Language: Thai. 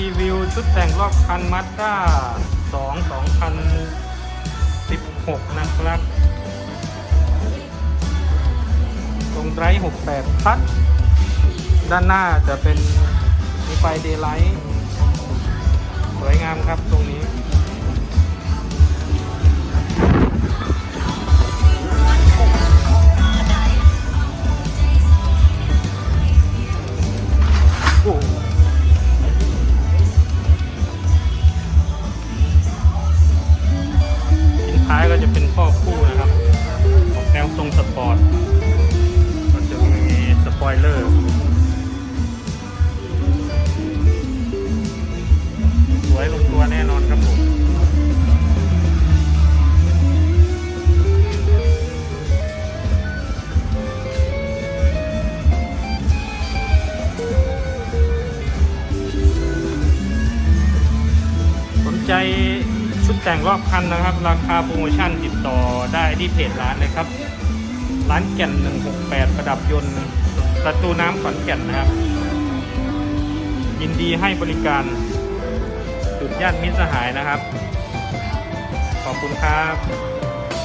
รีวิวชุดแต่งรอบคันมัตด้า2 2016นะครับ ตรงไดรฟ์68พัด ด้านหน้าจะเป็นมีไฟเดย์ไลท์ สวยงามครับ ก็จะเป็นพ่อคู่นะครับออกแนวทรงสปอร์ตก็จะมีสปอยเลอร์สวยลงตัวแน่นอนครับผมสนใจ ชุดแต่งรอบคันนะครับ ราคาโปรโมชั่นติดต่อได้ที่เพจร้านเลยครับ ร้านแก่น 168 ประดับยนต์ ประตูน้ำขอนแก่นนะครับ ยินดีให้บริการจุดย่านมิตรสหายนะครับ ขอบคุณครับ